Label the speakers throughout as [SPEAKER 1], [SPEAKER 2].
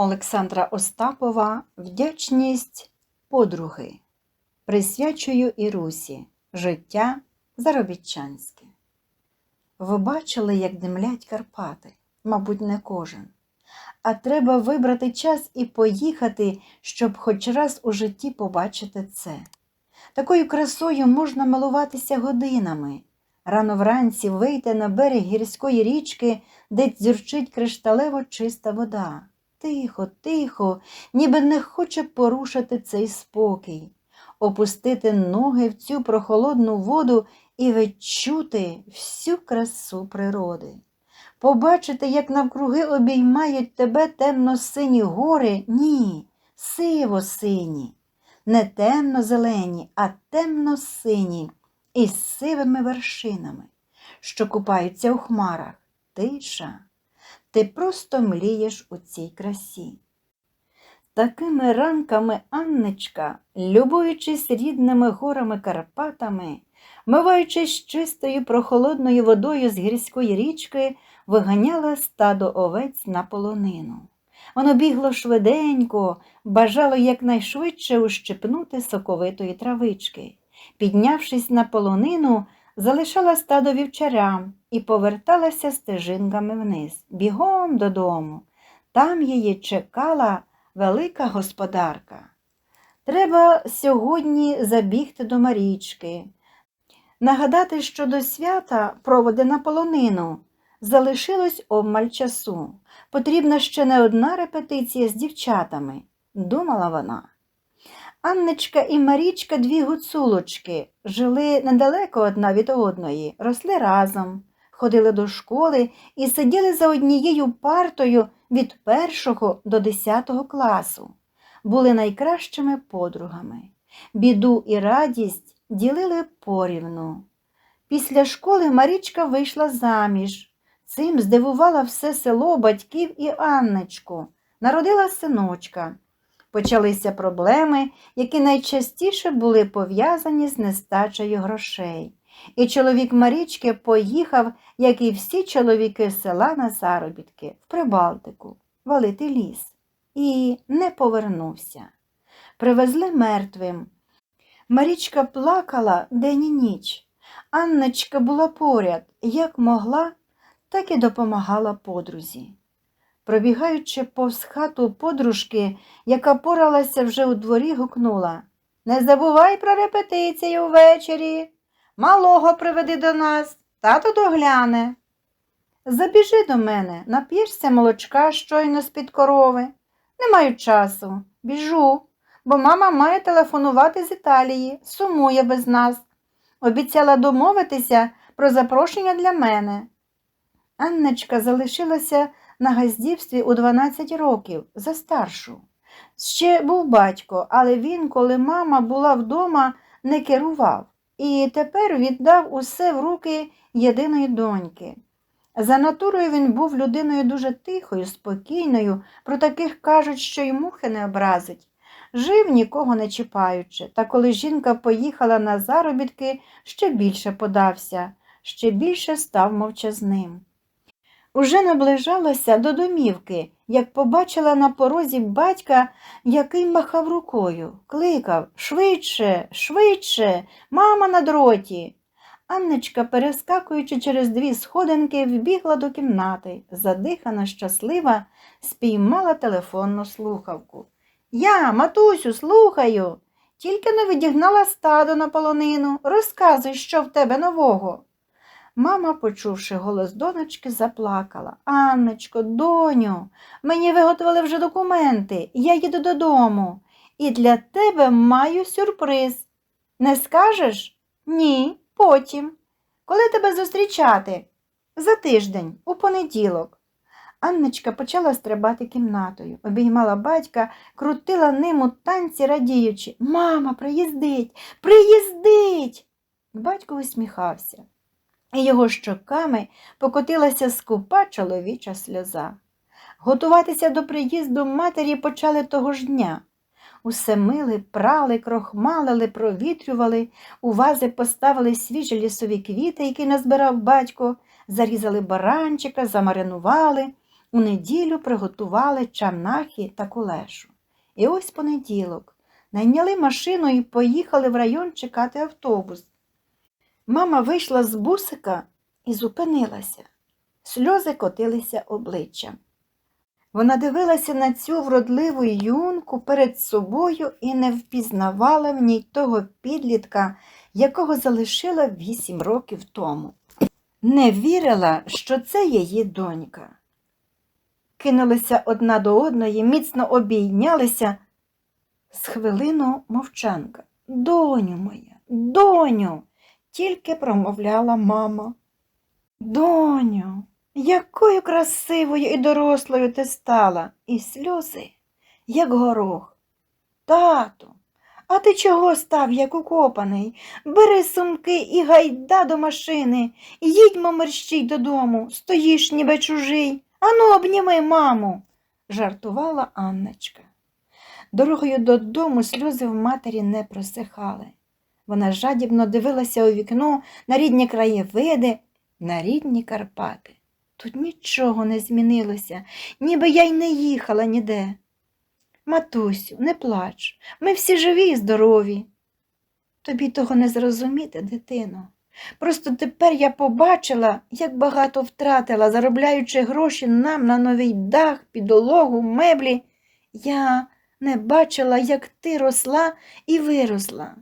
[SPEAKER 1] Олександра Остапова Вдячність подруги. Присвячую Ірусі Життя заробітчанське. Ви бачили, як димлять Карпати? Мабуть, не кожен. А треба вибрати час і поїхати, щоб хоч раз у житті побачити це. Такою красою можна милуватися годинами. Рано вранці вийти на берег гірської річки, де дзюрчить кришталево чиста вода. Тихо, тихо, ніби не хоче порушити цей спокій, опустити ноги в цю прохолодну воду і відчути всю красу природи. Побачити, як навкруги обіймають тебе темно-сині гори, ні, сиво-сині, не темно-зелені, а темно-сині із сивими вершинами, що купаються у хмарах. Тиша. Ти просто млієш у цій красі. Такими ранками Анничка, любуючись рідними горами Карпатами, миваючись чистою прохолодною водою з гірської річки, виганяла стадо овець на полонину. Воно бігло швиденько, бажало якнайшвидше ущипнути соковитої травички. Піднявшись на полонину, залишала стадо вівчарям і поверталася стежинками вниз, бігом додому. Там її чекала велика господарка. Треба сьогодні забігти до Марічки, нагадати, що до свята проводи на полонину. Залишилось обмаль часу. Потрібна ще не одна репетиція з дівчатами, думала вона. Анничка і Марічка дві гуцулочки, жили недалеко одна від одної, росли разом, ходили до школи і сиділи за однією партою від першого до десятого класу, були найкращими подругами. Біду і радість ділили порівну. Після школи Марічка вийшла заміж. Цим здивувала все село батьків і Анночку. Народила синочка. Почалися проблеми, які найчастіше були пов'язані з нестачею грошей. І чоловік Марічки поїхав, як і всі чоловіки села на заробітки, в Прибалтику, валити ліс. І не повернувся. Привезли мертвим. Марічка плакала день і ніч. Анночка була поряд, як могла, так і допомагала подрузі. Пробігаючи повз хату подружки, яка поралася вже у дворі, гукнула Не забувай про репетицію ввечері. Малого приведи до нас, тато догляне. Забіжи до мене, нап'єшся молочка щойно з-під корови. Не маю часу. Біжу, бо мама має телефонувати з Італії, сумує без нас. Обіцяла домовитися про запрошення для мене. Анночка залишилася на газдівстві у 12 років за старшу. Ще був батько, але він, коли мама була вдома, не керував і тепер віддав усе в руки єдиної доньки. За натурою він був людиною дуже тихою, спокійною, про таких кажуть, що й мухи не образить. Жив нікого не чіпаючи, та коли жінка поїхала на заробітки, ще більше подався, ще більше став мовчазним. Уже наближалася до домівки, як побачила на порозі батька, який махав рукою, кликав швидше, швидше, мама на дроті. Анночка, перескакуючи через дві сходинки, вбігла до кімнати, задихана, щаслива, спіймала телефонну слухавку. Я, матусю, слухаю. Тільки не відігнала стадо на полонину. Розказуй, що в тебе нового. Мама, почувши голос донечки, заплакала. Анночко, доню, мені виготовили вже документи, я їду додому. І для тебе маю сюрприз. Не скажеш? Ні, потім. Коли тебе зустрічати? За тиждень, у понеділок. Анночка почала стрибати кімнатою, обіймала батька, крутила ним у танці, радіючи. Мама, приїздить, приїздить. Батько усміхався і його щоками покотилася скупа чоловіча сльоза. Готуватися до приїзду матері почали того ж дня. Усе мили, прали, крохмалили, провітрювали, у вази поставили свіжі лісові квіти, які назбирав батько, зарізали баранчика, замаринували, У неділю приготували чамнахи та кулешу. І ось понеділок. Найняли машину і поїхали в район чекати автобус. Мама вийшла з бусика і зупинилася. Сльози котилися обличчям. Вона дивилася на цю вродливу юнку перед собою і не впізнавала в ній того підлітка, якого залишила вісім років тому. Не вірила, що це її донька. Кинулися одна до одної, міцно обійнялися. З хвилину мовчанка. Доню моя, доню, тільки промовляла мама. Доню, якою красивою і дорослою ти стала, і сльози, як горох. Тату, а ти чого став, як укопаний? Бери сумки і гайда до машини, їдьмо мерщій додому, стоїш ніби чужий. Ану, обніми маму, жартувала Анночка. Дорогою додому сльози в матері не просихали. Вона жадібно дивилася у вікно на рідні краєвиди, на рідні Карпати. Тут нічого не змінилося, ніби я й не їхала ніде. Матусю, не плач, ми всі живі і здорові. Тобі того не зрозуміти, дитино. Просто тепер я побачила, як багато втратила, заробляючи гроші нам на новий дах, підологу, меблі. Я не бачила, як ти росла і виросла.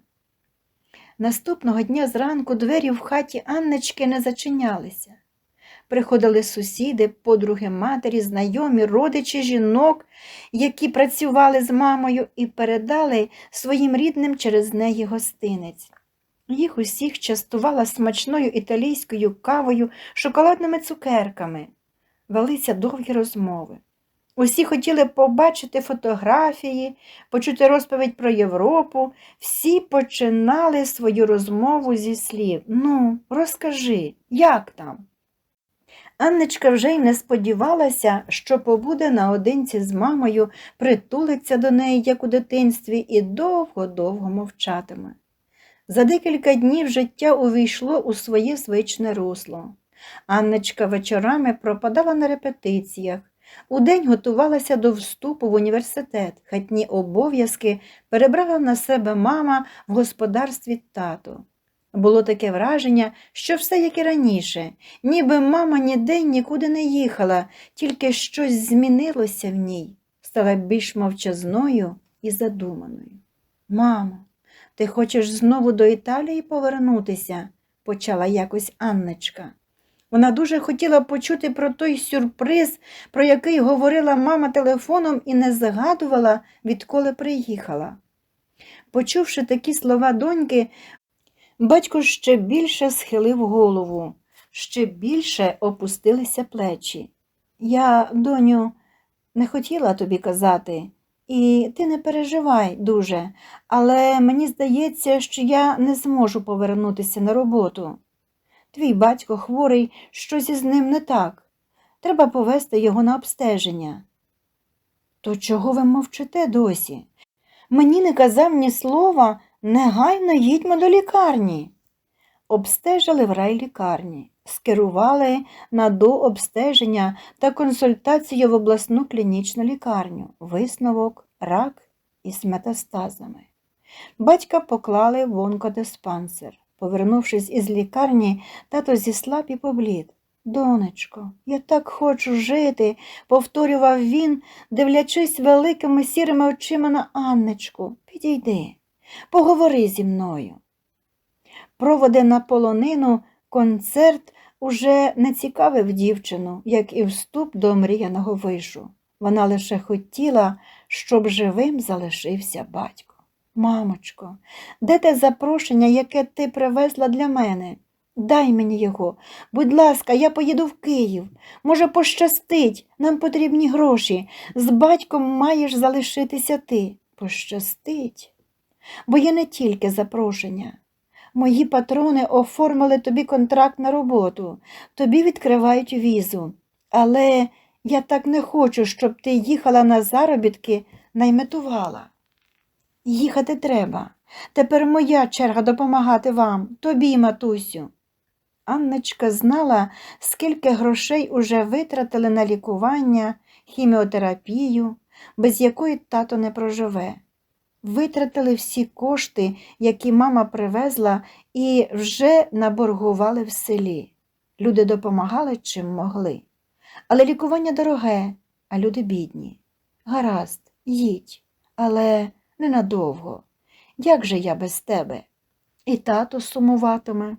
[SPEAKER 1] Наступного дня зранку двері в хаті Анночки не зачинялися. Приходили сусіди, подруги матері, знайомі, родичі жінок, які працювали з мамою і передали своїм рідним через неї гостинець. Їх усіх частувала смачною італійською кавою, шоколадними цукерками. Велися довгі розмови. Усі хотіли побачити фотографії, почути розповідь про Європу. Всі починали свою розмову зі слів Ну, розкажи, як там? Анночка вже й не сподівалася, що побуде наодинці з мамою, притулиться до неї, як у дитинстві, і довго-довго мовчатиме. За декілька днів життя увійшло у своє звичне русло. Анночка вечорами пропадала на репетиціях, удень готувалася до вступу в університет, хатні обов'язки перебрала на себе мама в господарстві тато. Було таке враження, що все як і раніше, ніби мама ніде нікуди не їхала, тільки щось змінилося в ній, стала більш мовчазною і задуманою. Мамо, ти хочеш знову до Італії повернутися? почала якось Анночка. Вона дуже хотіла почути про той сюрприз, про який говорила мама телефоном і не згадувала, відколи приїхала. Почувши такі слова доньки, батько ще більше схилив голову, ще більше опустилися плечі. Я, доню, не хотіла тобі казати, і ти не переживай дуже, але мені здається, що я не зможу повернутися на роботу. Твій батько хворий, щось із ним не так. Треба повести його на обстеження. То чого ви мовчите досі? Мені не казав ні слова, негайно їдьмо до лікарні. Обстежили в райлікарні, скерували на дообстеження та консультацію в обласну клінічну лікарню, висновок, рак із метастазами. Батька поклали в онкодиспансер. Повернувшись із лікарні, тато зіслаб і поблід. Донечко, я так хочу жити, повторював він, дивлячись великими сірими очима на Анночку. Підійди, поговори зі мною. Проводи на полонину, концерт уже не цікавив дівчину, як і вступ до мріяного вишу. Вона лише хотіла, щоб живим залишився батько. Мамочко, де те запрошення, яке ти привезла для мене? Дай мені його. Будь ласка, я поїду в Київ. Може, пощастить, нам потрібні гроші. З батьком маєш залишитися ти. Пощастить. Бо є не тільки запрошення. Мої патрони оформили тобі контракт на роботу, тобі відкривають візу. Але я так не хочу, щоб ти їхала на заробітки, найметувала. Їхати треба. Тепер моя черга допомагати вам, тобі, матусю. Анночка знала, скільки грошей уже витратили на лікування, хіміотерапію, без якої тато не проживе. Витратили всі кошти, які мама привезла, і вже наборгували в селі. Люди допомагали чим могли. Але лікування дороге, а люди бідні. Гаразд, їдь, але ненадовго. Як же я без тебе? І тато сумуватиме.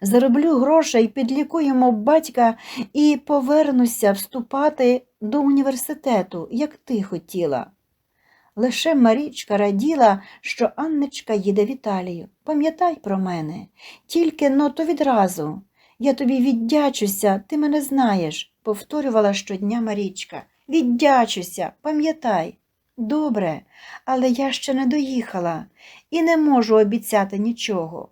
[SPEAKER 1] Зароблю грошей, підлікуємо батька і повернуся вступати до університету, як ти хотіла. Лише Марічка раділа, що Анночка їде в Італію. Пам'ятай про мене, тільки но то відразу. Я тобі віддячуся, ти мене знаєш, повторювала щодня Марічка. Віддячуся, пам'ятай. Добре, але я ще не доїхала і не можу обіцяти нічого.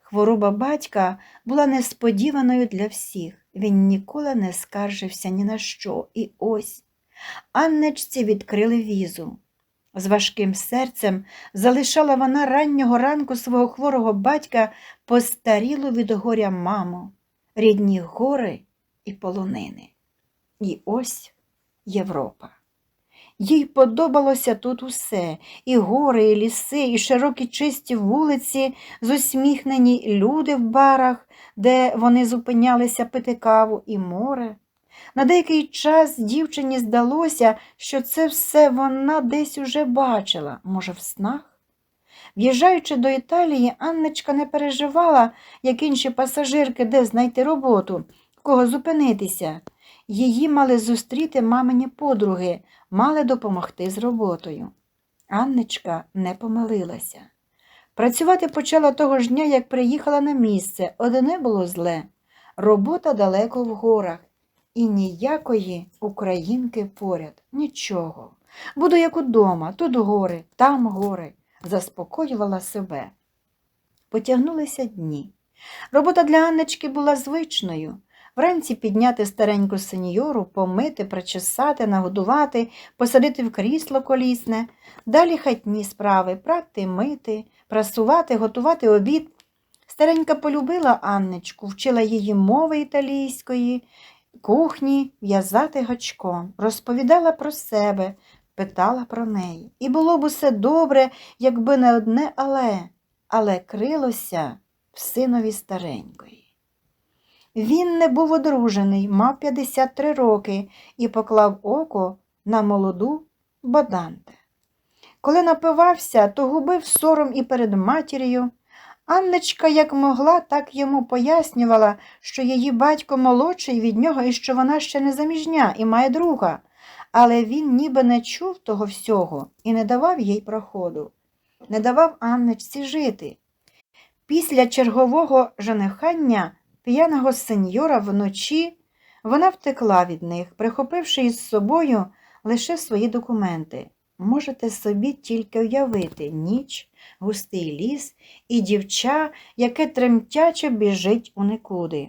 [SPEAKER 1] Хвороба батька була несподіваною для всіх. Він ніколи не скаржився ні на що. І ось Аннечці відкрили візу. З важким серцем залишала вона раннього ранку свого хворого батька постарілу від горя маму, рідні гори і полонини. І ось Європа. Їй подобалося тут усе і гори, і ліси, і широкі чисті вулиці, зусміхнені люди в барах, де вони зупинялися пити каву, і море. На деякий час дівчині здалося, що це все вона десь уже бачила, може, в снах. В'їжджаючи до Італії, Анночка не переживала, як інші пасажирки, де знайти роботу, в кого зупинитися. Її мали зустріти мамині подруги, мали допомогти з роботою. Анночка не помилилася. Працювати почала того ж дня, як приїхала на місце, одне було зле. Робота далеко в горах. І ніякої українки поряд, нічого. Буду як удома, тут гори, там гори, заспокоювала себе. Потягнулися дні. Робота для Анночки була звичною. Вранці підняти стареньку сеньору, помити, причесати, нагодувати, посадити в крісло колісне, далі хатні справи прати, мити, прасувати, готувати обід. Старенька полюбила Анночку, вчила її мови італійської, кухні в'язати гачком, розповідала про себе, питала про неї. І було б усе добре, якби не одне але, але крилося в синові старенької. Він не був одружений, мав 53 роки і поклав око на молоду баданте. Коли напивався, то губив сором і перед матір'ю. Анночка як могла, так йому пояснювала, що її батько молодший від нього і що вона ще не заміжня і має друга, але він ніби не чув того всього і не давав їй проходу, не давав Анночці жити. Після чергового женихання п'яного сеньора вночі вона втекла від них, прихопивши із собою лише свої документи. Можете собі тільки уявити ніч, густий ліс і дівча, яке тремтяче біжить у никуди.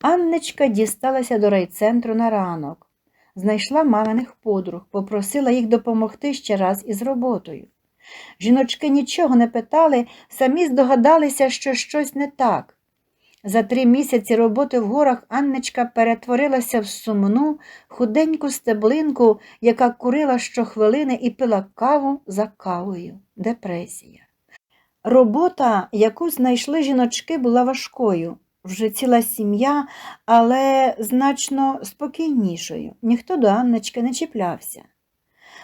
[SPEAKER 1] Анночка дісталася до райцентру на ранок, знайшла маминих подруг, попросила їх допомогти ще раз із роботою. Жіночки нічого не питали, самі здогадалися, що щось не так. За три місяці роботи в горах Анночка перетворилася в сумну, худеньку стеблинку, яка курила щохвилини і пила каву за кавою. Депресія. Робота, яку знайшли жіночки, була важкою. Вже ціла сім'я, але значно спокійнішою. Ніхто до Анночки не чіплявся.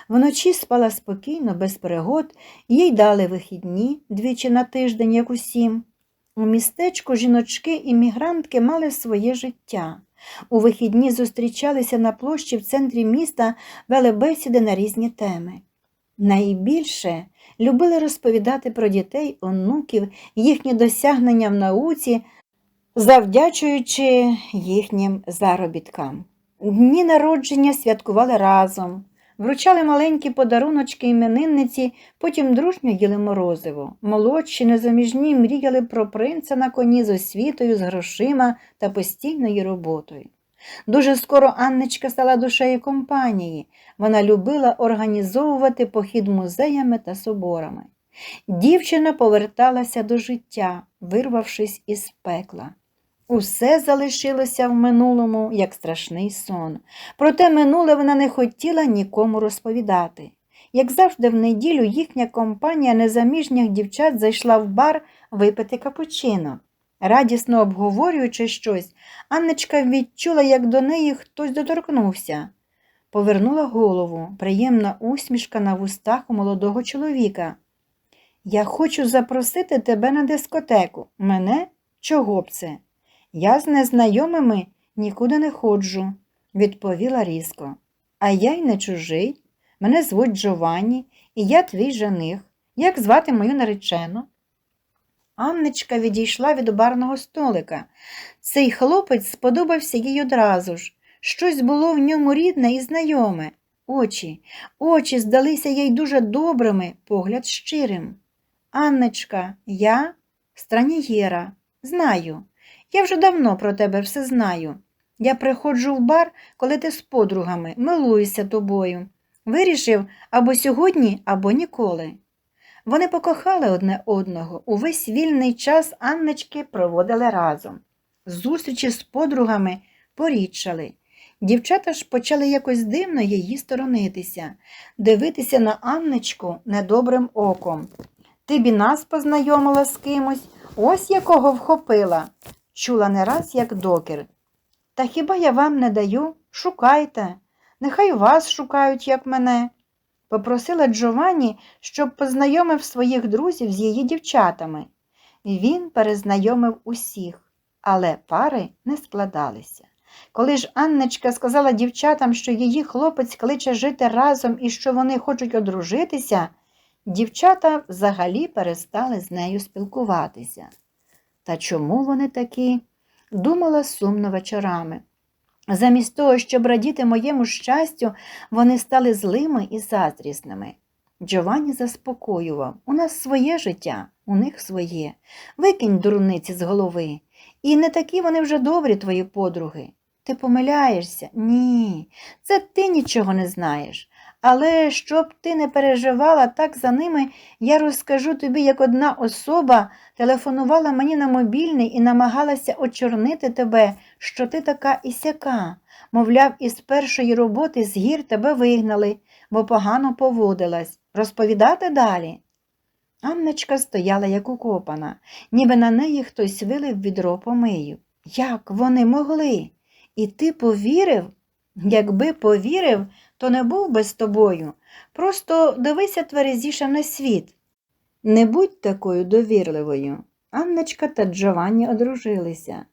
[SPEAKER 1] Вночі спала спокійно, без перегод, їй дали вихідні двічі на тиждень, як усім. У містечку жіночки-іммігрантки мали своє життя. У вихідні зустрічалися на площі в центрі міста, вели бесіди на різні теми. Найбільше любили розповідати про дітей, онуків, їхні досягнення в науці, завдячуючи їхнім заробіткам. Дні народження святкували разом, вручали маленькі подаруночки іменинниці, потім дружньо їли морозиво. Молодші, незаміжні мріяли про принца на коні з освітою, з грошима та постійною роботою. Дуже скоро Анночка стала душею компанії. Вона любила організовувати похід музеями та соборами. Дівчина поверталася до життя, вирвавшись із пекла. Усе залишилося в минулому, як страшний сон. Проте минуле вона не хотіла нікому розповідати. Як завжди, в неділю їхня компанія незаміжніх дівчат зайшла в бар випити капучино. Радісно обговорюючи щось, Анночка відчула, як до неї хтось доторкнувся. Повернула голову, приємна усмішка на вустах у молодого чоловіка. Я хочу запросити тебе на дискотеку. Мене? Чого б це? Я з незнайомими нікуди не ходжу, відповіла різко. А я й не чужий. Мене звуть Джованні, і я твій жених. Як звати мою наречену? Анночка відійшла від барного столика. Цей хлопець сподобався їй одразу ж. Щось було в ньому рідне і знайоме. Очі, очі здалися їй дуже добрими, погляд щирим. Анночка, я Странієра, знаю. Я вже давно про тебе все знаю. Я приходжу в бар, коли ти з подругами, милуюся тобою. Вирішив або сьогодні, або ніколи. Вони покохали одне одного. Увесь вільний час Анночки проводили разом. Зустрічі з подругами порідшали. Дівчата ж почали якось дивно її сторонитися, дивитися на Анночку недобрим оком. Ти б нас познайомила з кимось, ось якого вхопила, чула не раз, як докір. Та хіба я вам не даю? Шукайте, нехай вас шукають, як мене. Попросила Джованні, щоб познайомив своїх друзів з її дівчатами. Він перезнайомив усіх, але пари не складалися. Коли ж Анночка сказала дівчатам, що її хлопець кличе жити разом і що вони хочуть одружитися, дівчата взагалі перестали з нею спілкуватися. Та чому вони такі? думала сумно вечорами. Замість того, щоб радіти моєму щастю, вони стали злими і заздрісними. Джованні заспокоював у нас своє життя, у них своє. Викинь дурниці з голови. І не такі вони вже добрі, твої подруги. Ти помиляєшся? Ні, це ти нічого не знаєш. Але щоб ти не переживала так за ними, я розкажу тобі, як одна особа телефонувала мені на мобільний і намагалася очорнити тебе, що ти така і сяка. Мовляв, із першої роботи з гір тебе вигнали, бо погано поводилась. Розповідати далі. Анночка стояла як укопана, ніби на неї хтось вилив відро помию. Як вони могли? І ти повірив? Якби повірив, то не був би з тобою. Просто дивися тверезіше на світ. Не будь такою довірливою. Анночка та Джованні одружилися.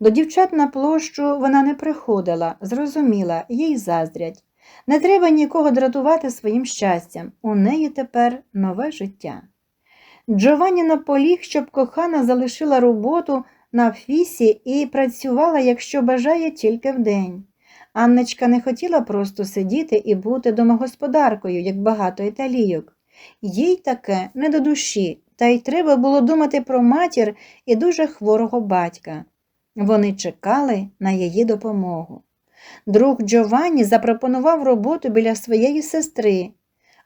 [SPEAKER 1] До дівчат на площу вона не приходила, зрозуміла, їй заздрять. Не треба нікого дратувати своїм щастям. У неї тепер нове життя. Джованні наполіг, щоб кохана залишила роботу на фісі і працювала, якщо бажає, тільки вдень. Анночка не хотіла просто сидіти і бути домогосподаркою, як багато італійок. Їй таке не до душі, та й треба було думати про матір і дуже хворого батька. Вони чекали на її допомогу. Друг Джованні запропонував роботу біля своєї сестри.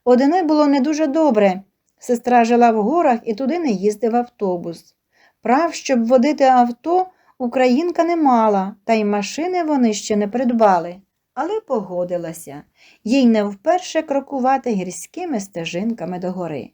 [SPEAKER 1] Одине було не дуже добре. Сестра жила в горах і туди не їздив автобус. Прав, щоб водити авто, українка не мала, та й машини вони ще не придбали, але погодилася, їй не вперше крокувати гірськими стежинками до гори.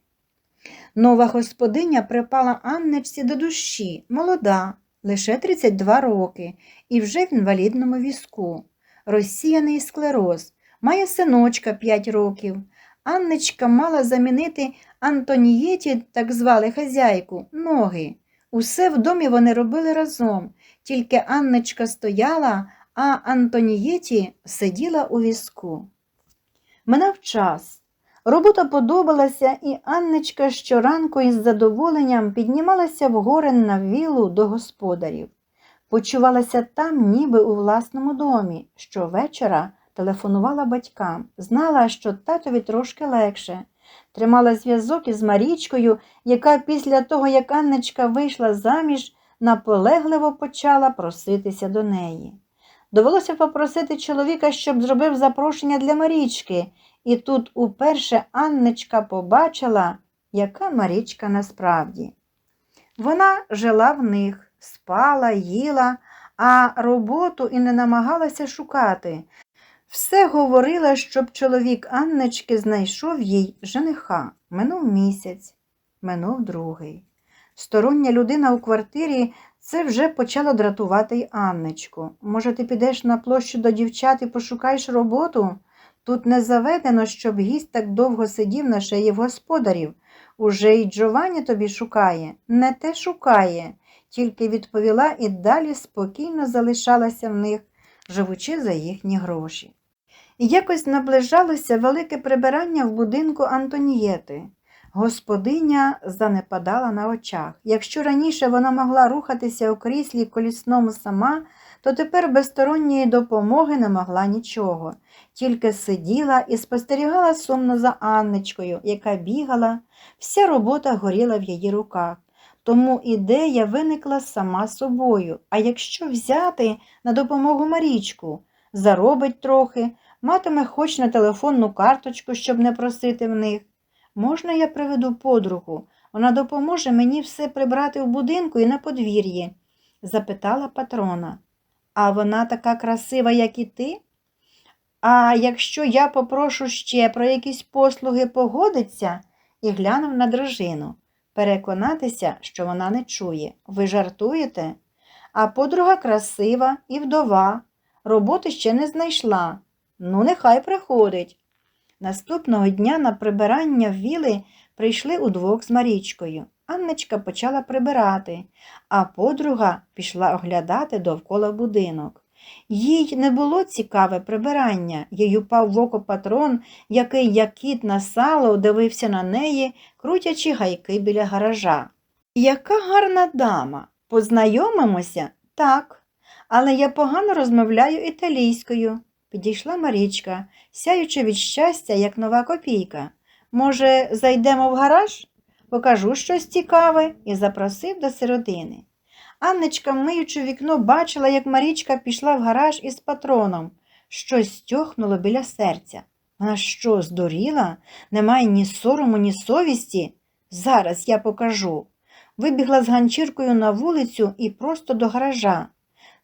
[SPEAKER 1] Нова господиня припала Аннечці до душі, молода, лише 32 роки, і вже в інвалідному візку, розсіяний склероз, має синочка 5 років. Анночка мала замінити Антонієті, так звали хазяйку, ноги. Усе в домі вони робили разом, тільки Анночка стояла, а Антонієті сиділа у візку. Минав час. Робота подобалася, і Анночка щоранку із задоволенням піднімалася в гори на вілу до господарів. Почувалася там, ніби у власному домі. Щовечора телефонувала батькам, знала, що татові трошки легше. Тримала зв'язок із Марічкою, яка після того, як Анночка вийшла заміж, наполегливо почала проситися до неї. Довелося попросити чоловіка, щоб зробив запрошення для Марічки, і тут уперше Анночка побачила, яка Марічка насправді. Вона жила в них, спала, їла, а роботу і не намагалася шукати. Все говорила, щоб чоловік Анночки знайшов їй жениха. Минув місяць, минув другий. Стороння людина у квартирі це вже почало дратувати й Анночку. Може, ти підеш на площу до дівчат і пошукаєш роботу? Тут не заведено, щоб гість так довго сидів на шиї в господарів. Уже й Джованні тобі шукає, не те шукає, тільки відповіла і далі спокійно залишалася в них, живучи за їхні гроші. Якось наближалося велике прибирання в будинку Антонієти. Господиня занепадала на очах. Якщо раніше вона могла рухатися у кріслі колісному сама, то тепер без сторонньої допомоги не могла нічого, тільки сиділа і спостерігала сумно за Анночкою, яка бігала, вся робота горіла в її руках. Тому ідея виникла сама собою. А якщо взяти на допомогу Марічку, заробить трохи, матиме хоч на телефонну карточку, щоб не просити в них. Можна я приведу подругу? Вона допоможе мені все прибрати в будинку і на подвір'ї? запитала патрона. А вона така красива, як і ти? А якщо я попрошу ще про якісь послуги погодиться і глянув на дружину, переконатися, що вона не чує. Ви жартуєте? А подруга красива і вдова, роботи ще не знайшла. Ну, нехай приходить. Наступного дня на прибирання віли прийшли удвох з Марічкою. Анночка почала прибирати, а подруга пішла оглядати довкола будинок. Їй не було цікаве прибирання, їй упав в око патрон, який, як кіт на сало, дивився на неї, крутячи гайки біля гаража. Яка гарна дама! Познайомимося? Так. Але я погано розмовляю італійською. Підійшла Марічка, сяючи від щастя, як нова копійка. Може, зайдемо в гараж? Покажу щось цікаве і запросив до середини. Анночка, миючи вікно, бачила, як Марічка пішла в гараж із патроном. Щось стьохнуло біля серця. Вона що, здуріла? Немає ні сорому, ні совісті? Зараз я покажу. Вибігла з ганчіркою на вулицю і просто до гаража.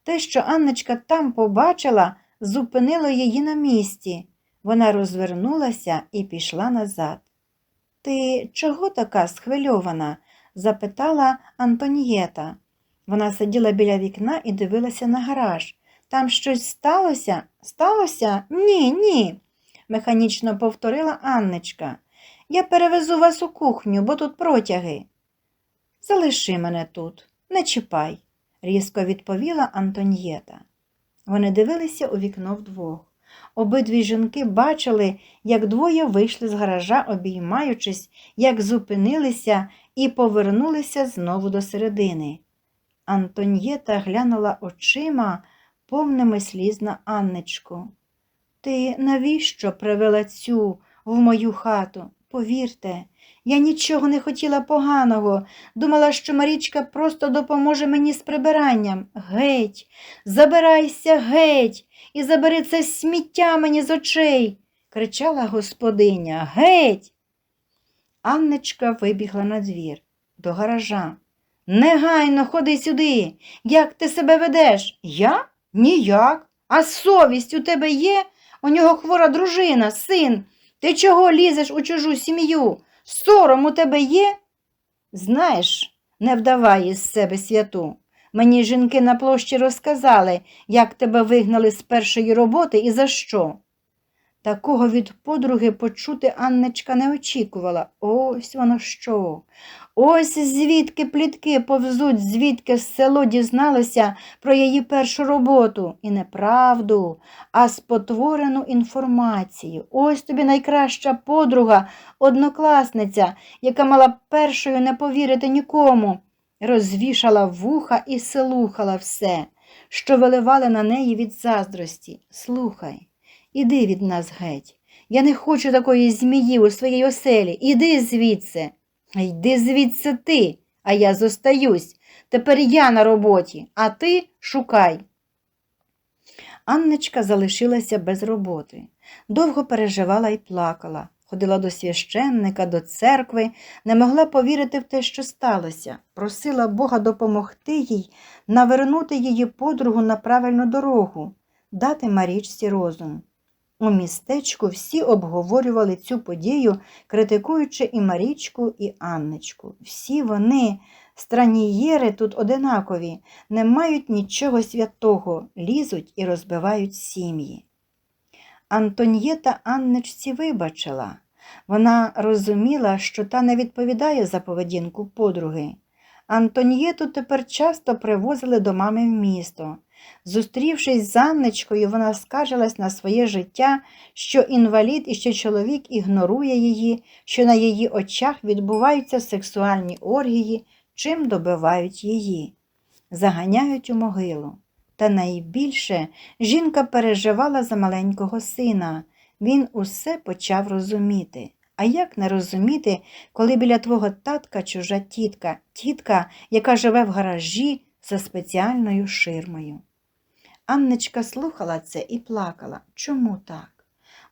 [SPEAKER 1] Те, що Анночка там побачила, зупинило її на місці. Вона розвернулася і пішла назад. Ти чого така схвильована? запитала Антонієта. Вона сиділа біля вікна і дивилася на гараж. Там щось сталося? Сталося? Ні, ні, механічно повторила Анночка. Я перевезу вас у кухню, бо тут протяги. Залиши мене тут, не чіпай, різко відповіла Антонієта. Вони дивилися у вікно вдвох. Обидві жінки бачили, як двоє вийшли з гаража, обіймаючись, як зупинилися і повернулися знову до середини. Антоньєта глянула очима, повними сліз на Анночку. Ти навіщо привела цю в мою хату? Повірте, я нічого не хотіла поганого. Думала, що Марічка просто допоможе мені з прибиранням. Геть, забирайся геть і забери це сміття мені з очей, кричала господиня. Геть. Анночка вибігла на двір, до гаража. Негайно ходи сюди. Як ти себе ведеш? Я? Ніяк. А совість у тебе є? У нього хвора дружина, син. Ти чого лізеш у чужу сім'ю? Сором у тебе є? Знаєш, не вдавай із себе святу. Мені жінки на площі розказали, як тебе вигнали з першої роботи і за що. Такого від подруги почути Анночка не очікувала. Ось воно що. Ось звідки плітки повзуть, звідки село дізналося про її першу роботу. І не правду, а спотворену інформацію. Ось тобі найкраща подруга, однокласниця, яка мала першою не повірити нікому. Розвішала вуха і слухала все, що виливали на неї від заздрості. Слухай, іди від нас геть. Я не хочу такої змії у своїй оселі. Іди звідси. Йди звідси ти, а я зостаюсь. Тепер я на роботі, а ти шукай. Анночка залишилася без роботи. Довго переживала і плакала, ходила до священника, до церкви, не могла повірити в те, що сталося, просила Бога допомогти їй навернути її подругу на правильну дорогу, дати Марічці розум. У містечку всі обговорювали цю подію, критикуючи і Марічку, і Анночку. Всі вони, странієри тут одинакові, не мають нічого святого, лізуть і розбивають сім'ї. Антоньєта Анночці вибачила. Вона розуміла, що та не відповідає за поведінку подруги. Антоньєту тепер часто привозили до мами в місто. Зустрівшись з Анночкою, вона скаржилась на своє життя, що інвалід і що чоловік ігнорує її, що на її очах відбуваються сексуальні оргії, чим добивають її, заганяють у могилу. Та найбільше жінка переживала за маленького сина. Він усе почав розуміти. А як не розуміти, коли біля твого татка чужа тітка, тітка, яка живе в гаражі за спеціальною ширмою? Анночка слухала це і плакала. Чому так?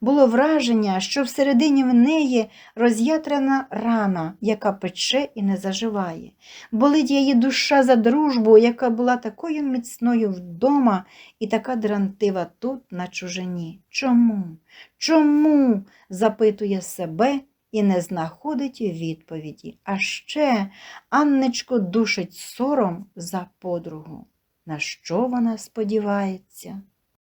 [SPEAKER 1] Було враження, що всередині в неї роз'ятрена рана, яка пече і не заживає. Болить її душа за дружбу, яка була такою міцною вдома і така дрантива тут, на чужині. Чому? Чому? запитує себе і не знаходить відповіді. А ще Аннечко душить сором за подругу. На що вона сподівається?